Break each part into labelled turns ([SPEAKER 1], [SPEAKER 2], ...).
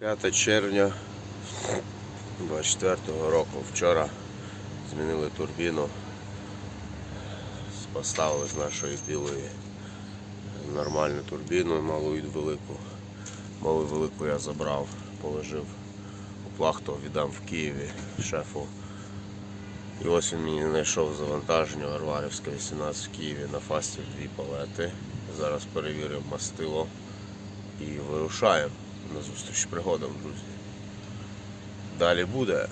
[SPEAKER 1] 5 червня 24 року. Вчора змінили турбіну. Поставили з нашої білої нормальну турбіну, малу і велику. Малу і велику я забрав, положив у плахту, віддам в Києві шефу. І ось він мені знайшов завантаження Варварівська 18 в Києві на фасті дві палети. Зараз перевіримо мастило і вирушаємо на зустріч пригодам, друзі. Далі буде.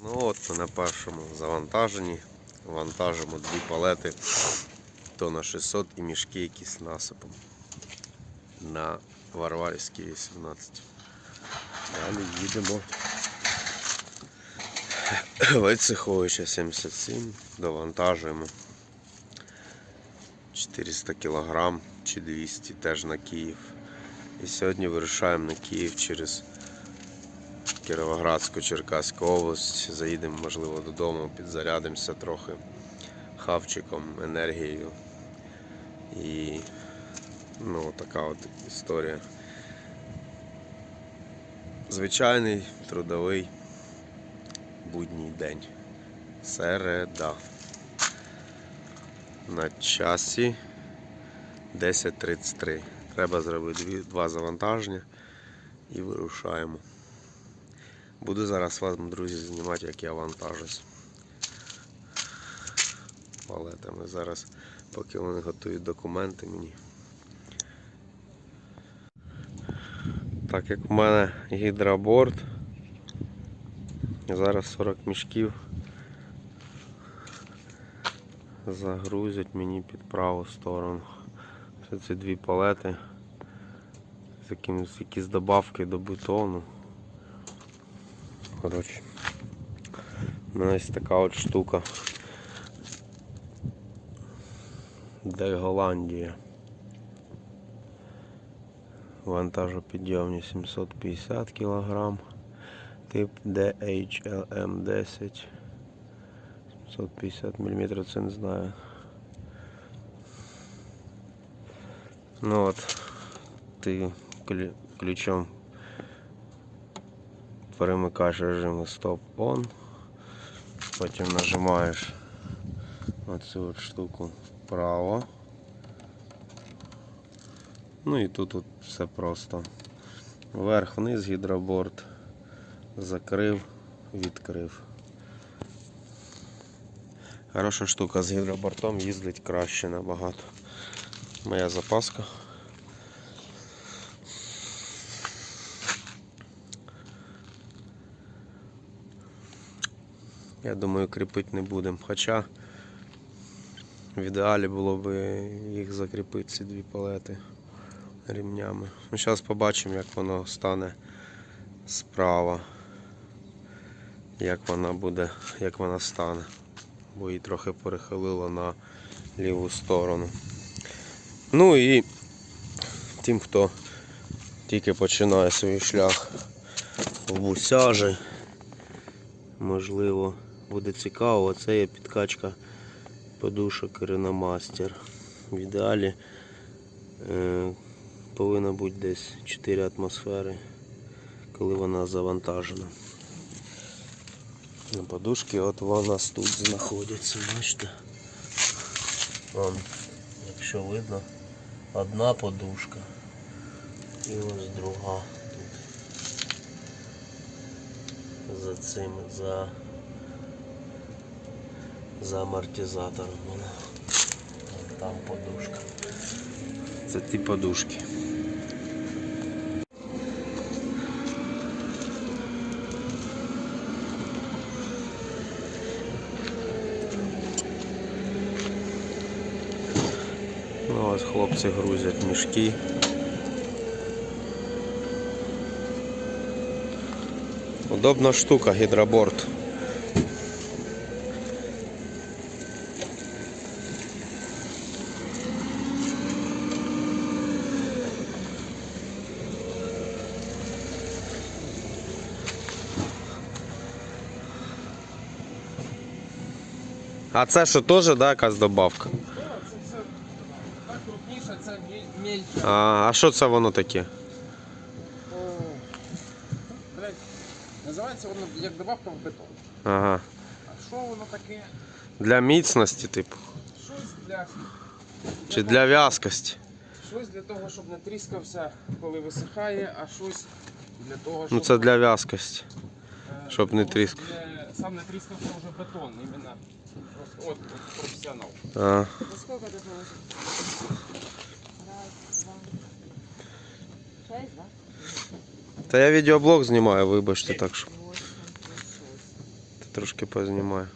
[SPEAKER 1] Ну от ми на першому завантаженні. Вантажимо дві палети то на 600 і мішки якісь насипом. На Варварівській 18. Далі їдемо. Войцеховича 77, довантажуємо 400 кг чи 200 теж на Київ. І сьогодні вирушаємо на Київ через Кіровоградську, Черкаську область. Заїдемо, можливо, додому, підзарядимося трохи хавчиком, енергією. І ну, така от історія. Звичайний трудовий будній день. Середа. На часі 10.33. Треба зробити дві, два завантаження і вирушаємо. Буду зараз вам, друзі, знімати, як я вантажусь. Палетами зараз, поки вони готують документи мені. Так як в мене гідроборд, зараз 40 мішків загрузять мені під праву сторону. Це ці дві палети з якимось якісь добавки до бетону. Коротше. У мене ось така от штука. Де Голландія. Вантажопідйомні 750 кг. Тип DHLM 10. 750 мм, це не знаю. Ну от, ти ключом перемикаєш режим стоп-он, потім нажимаєш оцю от штуку вправо. Ну і тут от все просто. Вверх-вниз гідроборд закрив, відкрив. Хороша штука з гідробортом їздить краще набагато. Моя запаска. Я думаю, кріпити не будемо. Хоча в ідеалі було б їх закріпити, ці дві палети рівнями. Ну, зараз побачимо, як воно стане справа. Як вона буде, як вона стане. Бо її трохи перехилило на ліву сторону. Ну і тим, хто тільки починає свій шлях в бусяжі, можливо, буде цікаво. Це є підкачка подушок Реномастер. В ідеалі е, повинно бути десь 4 атмосфери, коли вона завантажена. На подушки от у нас тут знаходяться, бачите? Вон, якщо видно, одна подушка і ось друга тут. За цим, за, за амортизатором. Вон Там подушка. Це ті подушки. Ну ось хлопці грузять мішки. Удобна штука гідроборд. А це що теж, да, якась добавка?
[SPEAKER 2] Так крупніше, це міль-
[SPEAKER 1] А, а що це воно таке?
[SPEAKER 2] О, блядь, називається воно як добавка в бетон.
[SPEAKER 1] Ага.
[SPEAKER 2] А що воно таке?
[SPEAKER 1] Для міцності, типу.
[SPEAKER 2] Щось для,
[SPEAKER 1] Чи для в'язкості.
[SPEAKER 2] щось для того, щоб не тріскався, коли висихає, а щось для того, щоб...
[SPEAKER 1] Ну це для в'язкості.
[SPEAKER 2] е,
[SPEAKER 1] щоб не
[SPEAKER 2] того,
[SPEAKER 1] тріскав.
[SPEAKER 2] не- Сам не тріскався вже бетон, іменно. Просто от, от професіонал.
[SPEAKER 1] А,
[SPEAKER 3] Сколько это положить? Раз, два. Шесть, да?
[SPEAKER 1] Та я відеоблог знімаю, вибачте, так що
[SPEAKER 3] Восемь, плюс шесть.
[SPEAKER 1] трошки познімаю.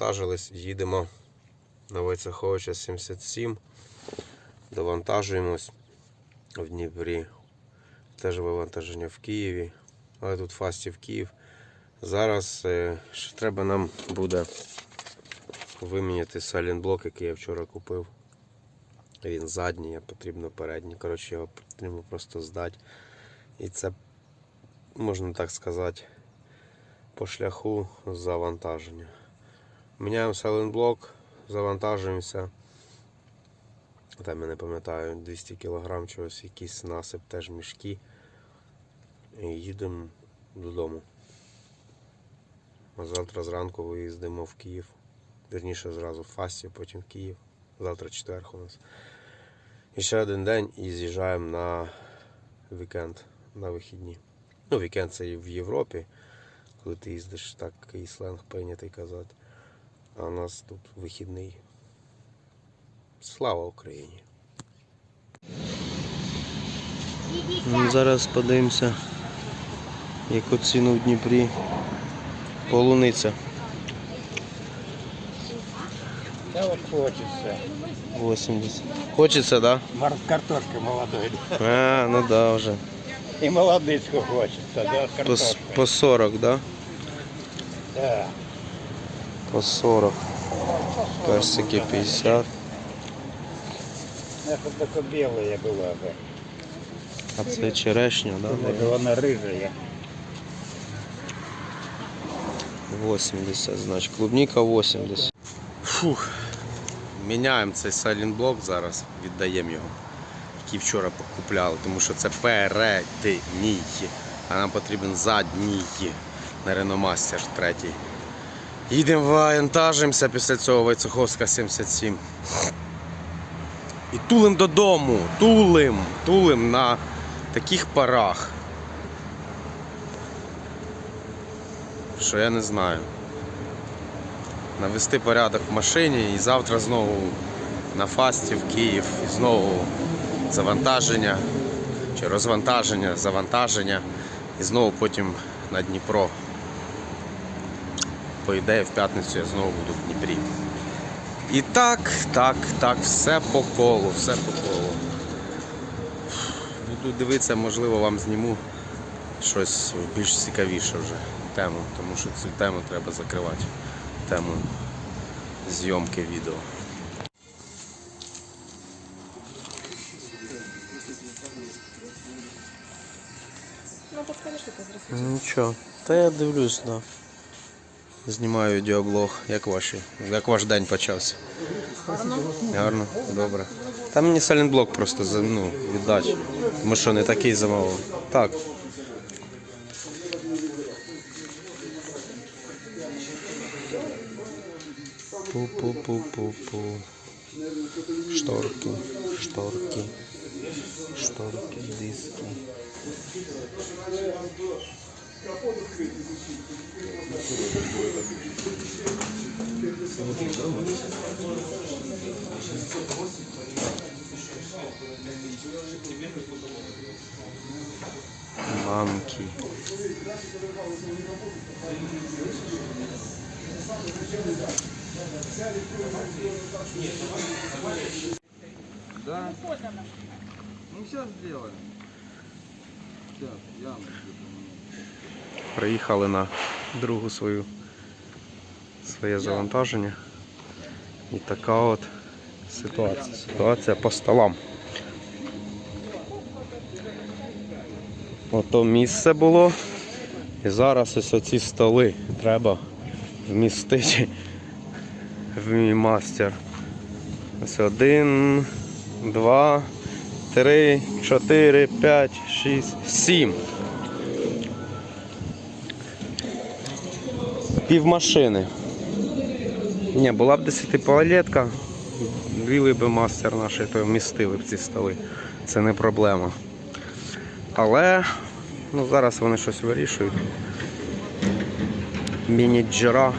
[SPEAKER 1] Общем, завантажились, їдемо на Войцеховича 77. Довантажуємось в Дніпрі. Теж вивантаження в Києві. Але тут фастів Київ. Зараз е, ще треба нам буде виміняти салінблок, який я вчора купив. Він задній, а потрібно передній. Коротше, його потрібно просто здати. І це, можна так сказати, по шляху завантаження. Міняємо селенблок, завантажуємося. Там я не пам'ятаю, 200 кг чогось, якийсь насип, теж мішки. І їдемо додому. А завтра зранку виїздимо в Київ. Вірніше зразу в Фасті, потім в Київ. Завтра четверг у нас. І ще один день і з'їжджаємо на вікенд, на вихідні. Ну, вікенд це і в Європі коли ти їздиш, так і сленг прийнятий казати. А у нас тут вихідний. Слава Україні! Зараз подивимося, яку ціну в Дніпрі полуниця.
[SPEAKER 4] Да вот хочется.
[SPEAKER 1] 80. Хочеться, так?
[SPEAKER 4] Мор- Картошка молодой.
[SPEAKER 1] Да? А, ну да, вже.
[SPEAKER 4] И молодыцку хочется, да,
[SPEAKER 1] По, по 40, да?
[SPEAKER 4] Да
[SPEAKER 1] По 40. Персики 50.
[SPEAKER 4] Это только белая была бы.
[SPEAKER 1] А це черешня, да?
[SPEAKER 4] Может, она рыжая.
[SPEAKER 1] 80, значить, клубніка 80. Фух. Міняємо цей салінблок зараз, віддаємо його, який вчора покупляли, тому що це передній, а нам потрібен задній на Реномастер третій. Їдемо вантажимося після цього Войцеховська 77. І тулим додому, тулим, тулим на таких парах. що я не знаю. Навести порядок в машині і завтра знову на фасті в Київ і знову завантаження чи розвантаження, завантаження і знову потім на Дніпро. По ідеї в п'ятницю я знову буду в Дніпрі. І так, так, так, все по колу, все по колу. Буду дивитися, можливо, вам зніму щось більш цікавіше вже тему, тому що цю тему треба закривати. Тему зйомки відео.
[SPEAKER 3] Ну.
[SPEAKER 1] Нічого. Та я дивлюсь, да. Знімаю відеоблог. Як ваші? Як ваш день почався?
[SPEAKER 3] Гарно.
[SPEAKER 1] Гарно, добре. Та мені салінблок просто за- ну, віддати. Тому що не такий замовив. Так. Пу-пу-пу-пу-пу. Шторки, шторки, шторки, диски. Мамки.
[SPEAKER 2] Да. Ну сейчас сделаем. Сейчас, я
[SPEAKER 1] Приїхали на другу свою своє завантаження. І така от ситуація. Ситуація по столам. Ото місце було. І зараз ось оці столи треба вмістити в мій мастер. Ось один, два, три, чотири, п'ять, шість, сім. Пів машини. Ні, була б десятипалетка, білий би мастер наш, то вмістили б ці столи. Це не проблема. Але ну, зараз вони щось вирішують. Міні-джера.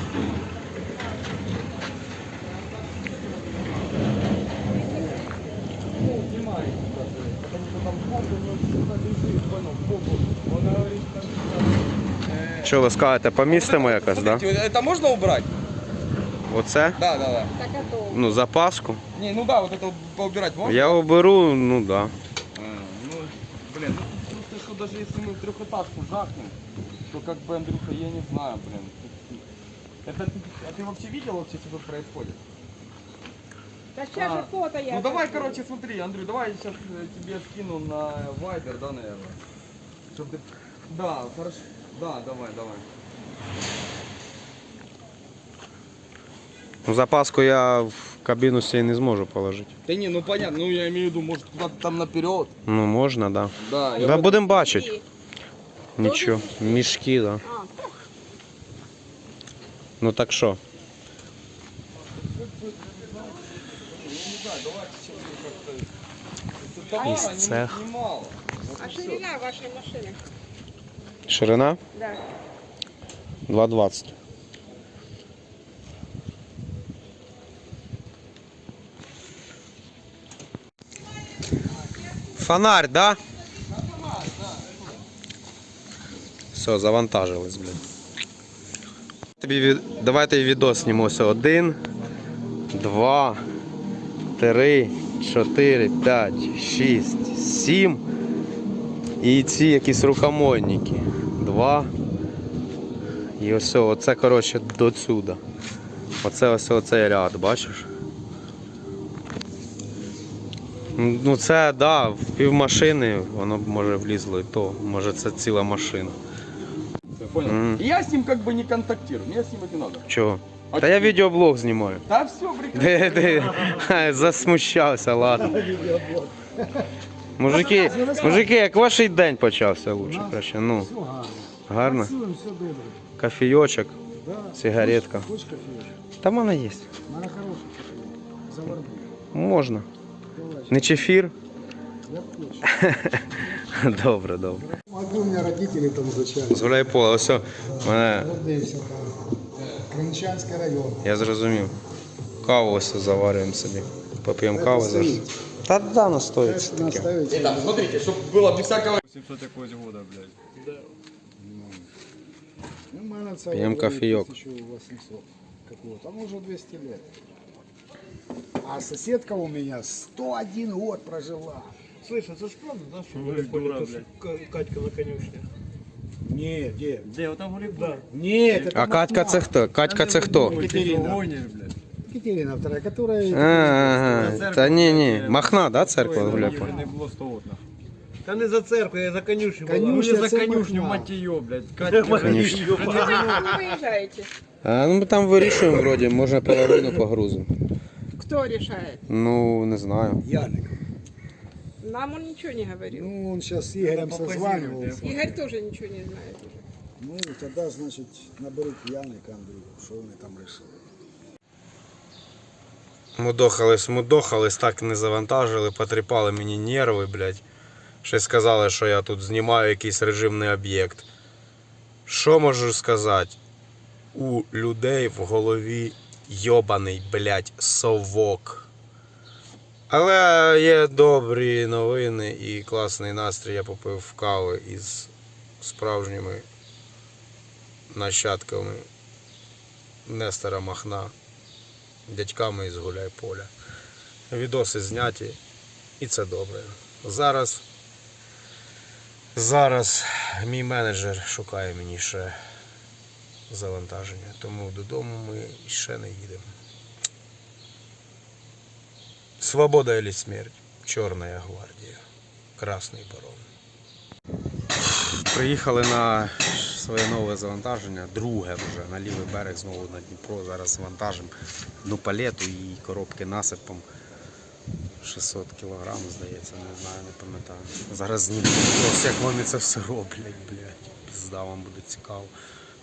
[SPEAKER 1] Що ви скажете, помістимо якось, так? Да?
[SPEAKER 2] Это можно убрать?
[SPEAKER 1] Оце?
[SPEAKER 2] Да, да, да.
[SPEAKER 5] Так а то.
[SPEAKER 1] Ну, запаску.
[SPEAKER 2] Не, ну да, вот это поубирать можно?
[SPEAKER 1] Я оберу, ну да.
[SPEAKER 2] А, ну, блин, ну просто что даже если мы трехэтажку жахнем, то как бы, Андрюха, я не знаю, блин. Это ты, а ты вообще видел вообще, что тут происходит?
[SPEAKER 5] Та ще ж фото я.
[SPEAKER 2] Ну давай, короче, смотри, Андрю, давай я сейчас тебе скину на Viber, да, наверное. Чтоб ты... Да, хорошо. Да, давай, давай.
[SPEAKER 1] Ну, запаску я в кабіну себе не зможу положити.
[SPEAKER 2] Да не, ну понятно, ну я имею в виду, может куда-то там наперед.
[SPEAKER 1] Ну, можна, так.
[SPEAKER 2] Да,
[SPEAKER 1] Да.
[SPEAKER 2] я
[SPEAKER 1] Да
[SPEAKER 2] вот-
[SPEAKER 1] будемо бачити. Нічого. Мішки, так. Да.
[SPEAKER 5] А,
[SPEAKER 1] Ну так що?
[SPEAKER 2] Товара
[SPEAKER 1] Из
[SPEAKER 2] не-
[SPEAKER 1] цех.
[SPEAKER 2] немало.
[SPEAKER 5] а ширина вашої машини?
[SPEAKER 1] Ширина
[SPEAKER 5] Да.
[SPEAKER 1] 2,20. Фонарь, да? Все, завантажились, блін. Тобі. Давайте відео знімемося. Один, два, три, чотири, п'ять, шість, сім. І ці якісь рукомойники. Два. І ось оце, коротше, до сюди. Оце ось оцей ряд, бачиш? Ну це, да, в пів машини воно б може влізло і то. Може це ціла машина.
[SPEAKER 2] Я понял.
[SPEAKER 1] Мгм.
[SPEAKER 2] Я с ним как бы не контактирую, мне снимать не надо.
[SPEAKER 1] Чого?
[SPEAKER 2] А
[SPEAKER 1] Та я відеоблог знімаю.
[SPEAKER 2] Да все, прекрасно.
[SPEAKER 1] Засмущався, ладно. Мужики, мужики, як ваш день почався лучше, краще. Ну, гарно.
[SPEAKER 6] все добре.
[SPEAKER 1] Кофійочок,
[SPEAKER 6] Да.
[SPEAKER 1] сигаретка.
[SPEAKER 6] Хочешь кофеечек?
[SPEAKER 1] Там вона є.
[SPEAKER 6] У мене хороший кофеечек. Заварний.
[SPEAKER 1] Можна.
[SPEAKER 6] Давай.
[SPEAKER 1] Не чефір?
[SPEAKER 6] Я хочу.
[SPEAKER 1] Добре, добре.
[SPEAKER 6] Могу, у меня родители там изучали.
[SPEAKER 1] З Гуляйполя, ось о, мене,
[SPEAKER 6] Родився там. Кринчанський район.
[SPEAKER 1] я зрозумів. Каву ось заварюємо собі. Поп'ємо каву зараз.
[SPEAKER 6] стоїть.
[SPEAKER 1] Та да, настоїться
[SPEAKER 6] Конечно,
[SPEAKER 1] таке.
[SPEAKER 6] наставить.
[SPEAKER 2] Итак, смотрите, чтобы было без всякого...
[SPEAKER 6] Ну, у мене це
[SPEAKER 1] П'ємо
[SPEAKER 6] говорить,
[SPEAKER 1] кофійок.
[SPEAKER 6] 1800 какого-то. Там уже 200 лет. А соседка у меня 101 год прожила.
[SPEAKER 7] Слышь, а це ж правда, да, що вони ходять, що Ка- Катька на конюшні?
[SPEAKER 6] Не, где?
[SPEAKER 7] Де, отам голі да.
[SPEAKER 6] Нет, это
[SPEAKER 1] А Катька це хто? Катька це хто?
[SPEAKER 6] Екатерина.
[SPEAKER 7] Гониш, блядь.
[SPEAKER 6] Екатерина вторая, которая...
[SPEAKER 1] Ага, та ні, ні. Махна, да, церква в Гуляйполі?
[SPEAKER 7] не було 100 от, нахуй. Та не за церкву, я за конюшню була.
[SPEAKER 6] Конюшня
[SPEAKER 7] Мені за
[SPEAKER 6] це
[SPEAKER 7] конюшню,
[SPEAKER 6] Махна.
[SPEAKER 7] мать її, блядь. Катька
[SPEAKER 1] Конюшня.
[SPEAKER 5] Ви виїжджаєте?
[SPEAKER 1] А, ну ми там вирішуємо вроді, може половину погрузимо.
[SPEAKER 5] Хто рішає?
[SPEAKER 1] Ну, не знаю.
[SPEAKER 6] Яник.
[SPEAKER 5] Нам он нічого не говорив.
[SPEAKER 6] Ну, он сейчас с Игорем созванивался.
[SPEAKER 5] Ігор теж нічого не знає.
[SPEAKER 6] Ну, тогда, значит, наберуть Яника Андрію, що вони там вирішили.
[SPEAKER 1] Мудохались, мудохались, так не завантажили, потріпали мені нерви, блядь. Ще сказали, що я тут знімаю якийсь режимний об'єкт. Що можу сказати? У людей в голові йобаний, блядь, совок. Але є добрі новини і класний настрій. Я попив кави із справжніми нащадками Нестора Махна дядьками із Гуляйполя. Відоси зняті, і це добре. Зараз, зараз мій менеджер шукає мені ще завантаження, тому додому ми ще не їдемо. Свобода или смерть. Чорна гвардія. Красний барон. Приїхали на своє нове завантаження, друге вже на лівий берег, знову на Дніпро. Зараз завантажимо одну палету і коробки насипом. 600 кг, здається, не знаю, не пам'ятаю. Зараз зніму як вони це все роблять, блядь. Пізда вам буде цікаво.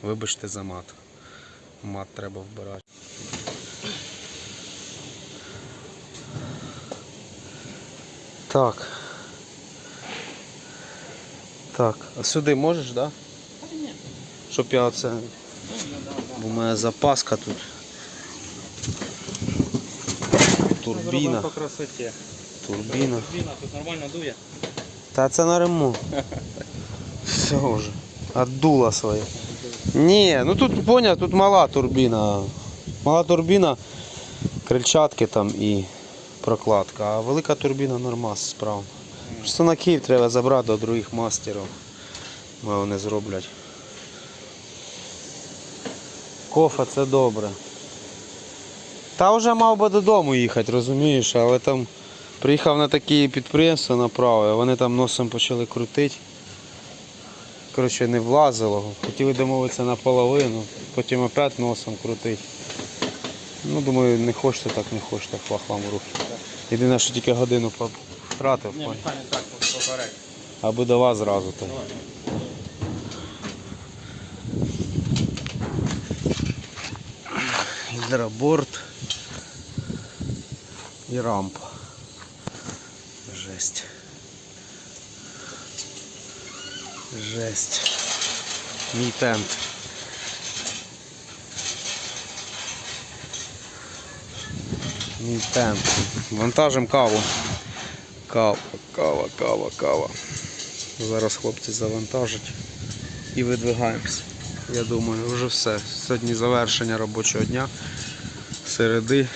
[SPEAKER 1] Вибачте за мат. Мат треба вбирати. Так. Так, а сюди можеш, так? Да? Щоб я оце. Бо у мене запаска тут. Турбіна.
[SPEAKER 2] По красоті.
[SPEAKER 1] Турбіна.
[SPEAKER 2] Турбіна тут нормально дує.
[SPEAKER 1] Та це на ремонт. Все вже. Отдула своє. Ні, ну тут поняв, тут мала турбіна. Мала турбіна, крильчатки там і прокладка. А велика турбіна нормас справа. Просто на Київ треба забрати до других мастерів. Бо вони зроблять. Кофа це добре. Та вже мав би додому їхати, розумієш, але там приїхав на такі підприємства направо, а вони там носом почали крутити. Коротше, не влазило. Хотіли домовитися наполовину, потім опять носом крутить. Ну, думаю, не хочете так, не хочете, флаг вам в руки. Єдине, що тільки годину втратив.
[SPEAKER 2] Ні, питання так, поперек.
[SPEAKER 1] Аби до вас зразу то. Гідроборд і рампа. Жесть. Жесть. Мій тент. Мій тент. Вантажим каву. Кава, кава, кава, кава. Зараз хлопці завантажать і видвигаємося. Я думаю, вже все. Сьогодні завершення робочого дня. Середи.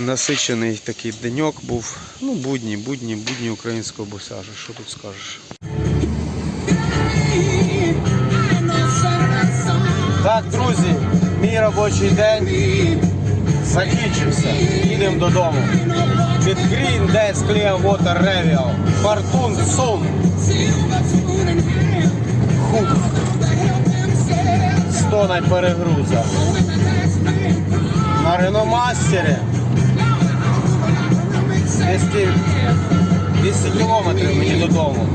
[SPEAKER 1] Насичений такий деньок був. Ну, будні, будні, будні українського босяжа. Що тут скажеш? Так, друзі, мій робочий день закінчився. Їдемо додому. Від Green Death Clear Water Review. Фортун Сум. Хук. 100 на перегрузах. На Реномастері. 200, 200 кілометрів мені додому.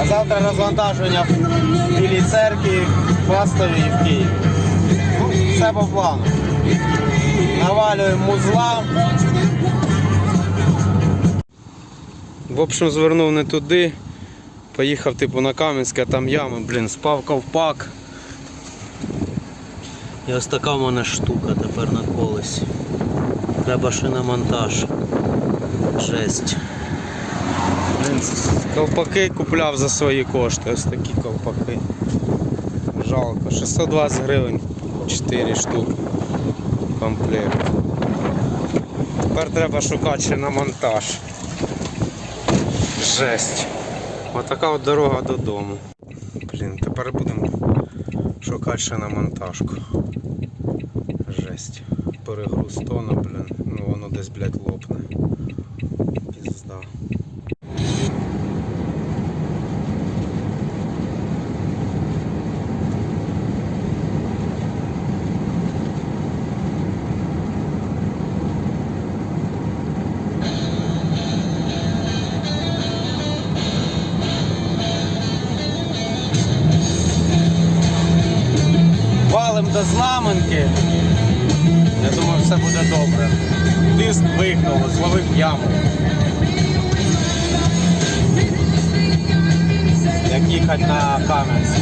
[SPEAKER 1] А завтра розвантаження в Білій церкві, в Фастові і в Києві. Ну, Все по плану. Навалюємо музла. В общем, звернув не туди. Поїхав типу на Кам'янське, там ями, блін, спав ковпак. І ось така в мене штука тепер на колесі. Треба ще на монтаж. Жесть. Ковпаки купляв за свої кошти, ось такі ковпаки. Жалко. 620 гривень 4 штуки. Комплект. Тепер треба шукати ще на монтаж. Жесть. Отака от дорога додому. Блін, тепер будемо шукати ще на монтажку. Жесть. Перегруз тона, блін. Ну воно десь, блядь, лопне. Пізда. Валим до зламанки. Я думаю, все буде добре. Диск вигнув, зловив яму. Як їхати на Кам'янськ.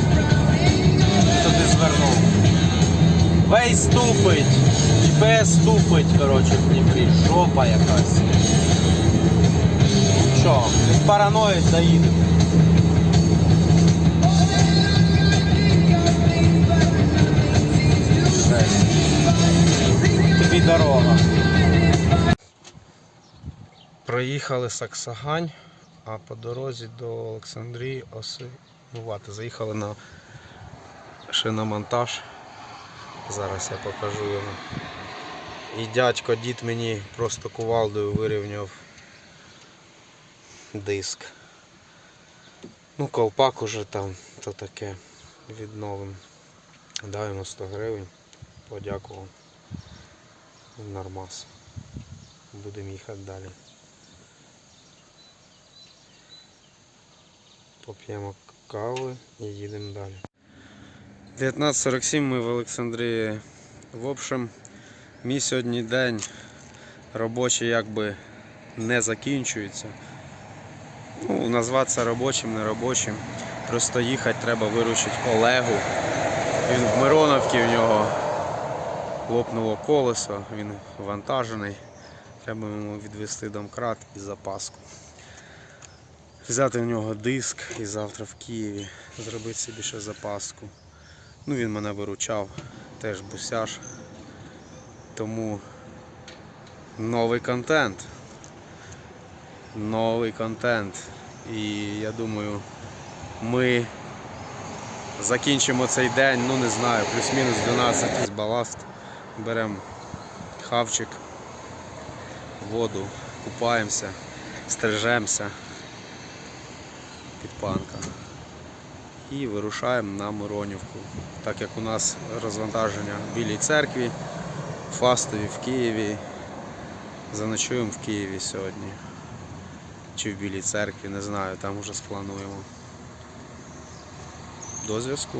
[SPEAKER 1] Туди звернув. Вейс ступить, GPS ступить, коротше, в Дніпрі. Жопа якась. Що, від параноїд доїдемо. Дорога. Проїхали Саксагань, а по дорозі до Олександрії Осинувати. Заїхали на шиномонтаж. Зараз я покажу його. І дядько дід мені просто кувалдою вирівняв диск. Ну, колпак уже там, то таке відновим. Дав 100 гривень, подякував. Нормас. Будемо їхати далі. Поп'ємо кави і їдемо далі. 19.47 ми в Олександрії. В общем, мій сьогодні день робочий якби не закінчується. Ну, назватися робочим, не робочим. Просто їхати треба виручити Олегу. Він в Мироновці, в нього лопнуло колесо, він вантажений. Треба йому відвести домкрат і запаску. Взяти в нього диск і завтра в Києві зробити собі ще запаску. Ну він мене виручав, теж бусяж. Тому новий контент. Новий контент. І я думаю, ми закінчимо цей день, ну не знаю, плюс-мінус 12 баласт. Беремо хавчик, воду, купаємося, стрижемося під панка. І вирушаємо на Миронівку. Так як у нас розвантаження в Білій церкві, Фастові в Києві. Заночуємо в Києві сьогодні. Чи в Білій церкві, не знаю, там уже сплануємо. До зв'язку.